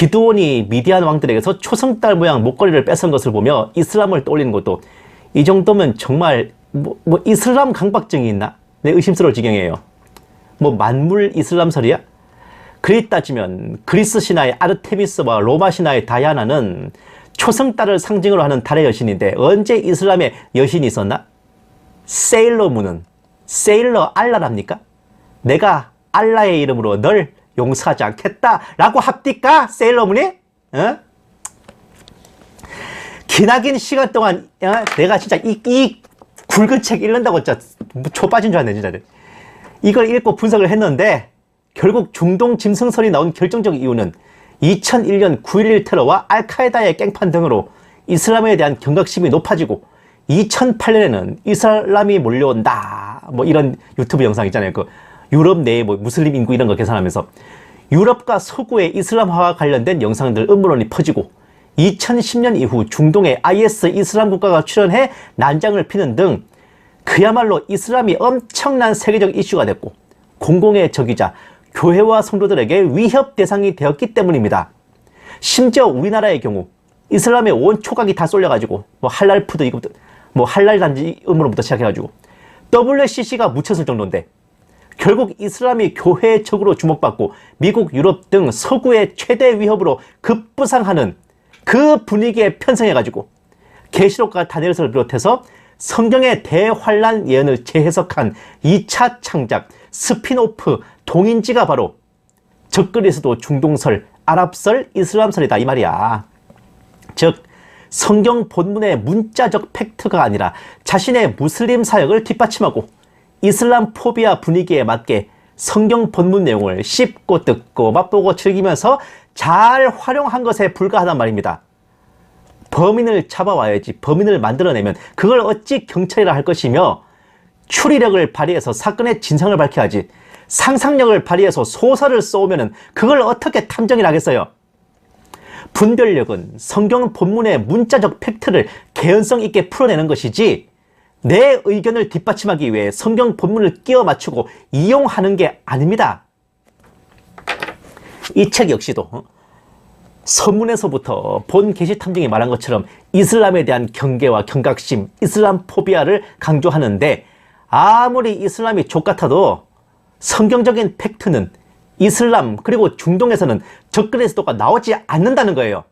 기드온이 미디안 왕들에게서 초승달 모양 목걸이를 뺏은 것을 보며 이슬람을 떠올리는 것도 이 정도면 정말 뭐, 뭐 이슬람 강박증이 있나? 내 의심스러울 지경이에요. 뭐 만물 이슬람설이야? 그리 따지면 그리스 신화의 아르테미스와 로마 신화의 다이아나는 초승달을 상징으로 하는 달의 여신인데 언제 이슬람의 여신이 있었나? 세일러문은 세일러 알라랍니까? 내가 알라의 이름으로 널 용서하지 않겠다라고 합니까? 세일러문이? 어? 기나긴 시간 동안 어? 내가 진짜 이, 이 굵은 책 읽는다고 진짜 초 빠진 줄 알네 진짜 이걸 읽고 분석을 했는데 결국 중동 짐승설이 나온 결정적 이유는 2001년 9.11 테러와 알카에다의 깽판 등으로 이슬람에 대한 경각심이 높아지고 2008년에는 이슬람이 몰려온다 뭐 이런 유튜브 영상 있잖아요 그 유럽 내에 뭐 무슬림 인구 이런 거 계산하면서 유럽과 서구의 이슬람화와 관련된 영상들 음모론이 퍼지고 2010년 이후 중동에 IS 이슬람 국가가 출연해 난장을 피는 등 그야말로 이슬람이 엄청난 세계적 이슈가 됐고 공공의 적이자 교회와 성도들에게 위협 대상이 되었기 때문입니다. 심지어 우리나라의 경우 이슬람의 온 초각이 다 쏠려가지고 뭐 할랄 푸드 이거 뭐 할랄 단지 음으로부터 시작해가지고 WCC가 묻혔을 정도인데 결국 이슬람이 교회의 적으로 주목받고 미국, 유럽 등 서구의 최대 위협으로 급부상하는 그 분위기에 편성해가지고 계시록과 다니엘서를 비롯해서 성경의 대환란 예언을 재해석한 2차 창작 스피노프 동인지가 바로 적그리스도 중동설, 아랍설, 이슬람설이다 이 말이야. 즉 성경 본문의 문자적 팩트가 아니라 자신의 무슬림 사역을 뒷받침하고 이슬람 포비아 분위기에 맞게 성경 본문 내용을 씹고 뜯고 맛보고 즐기면서 잘 활용한 것에 불과하단 말입니다. 범인을 잡아와야지 범인을 만들어내면 그걸 어찌 경찰이라 할 것이며 추리력을 발휘해서 사건의 진상을 밝혀야지 상상력을 발휘해서 소설을 써오면 그걸 어떻게 탐정이 하겠어요? 분별력은 성경 본문의 문자적 팩트를 개연성 있게 풀어내는 것이지 내 의견을 뒷받침하기 위해 성경 본문을 끼워 맞추고 이용하는 게 아닙니다. 이 책 역시도 어? 서문에서부터 본 게시 탐정이 말한 것처럼 이슬람에 대한 경계와 경각심, 이슬람 포비아를 강조하는데 아무리 이슬람이 족 같아도 성경적인 팩트는 이슬람 그리고 중동에서는 적그리스도가 나오지 않는다는 거예요.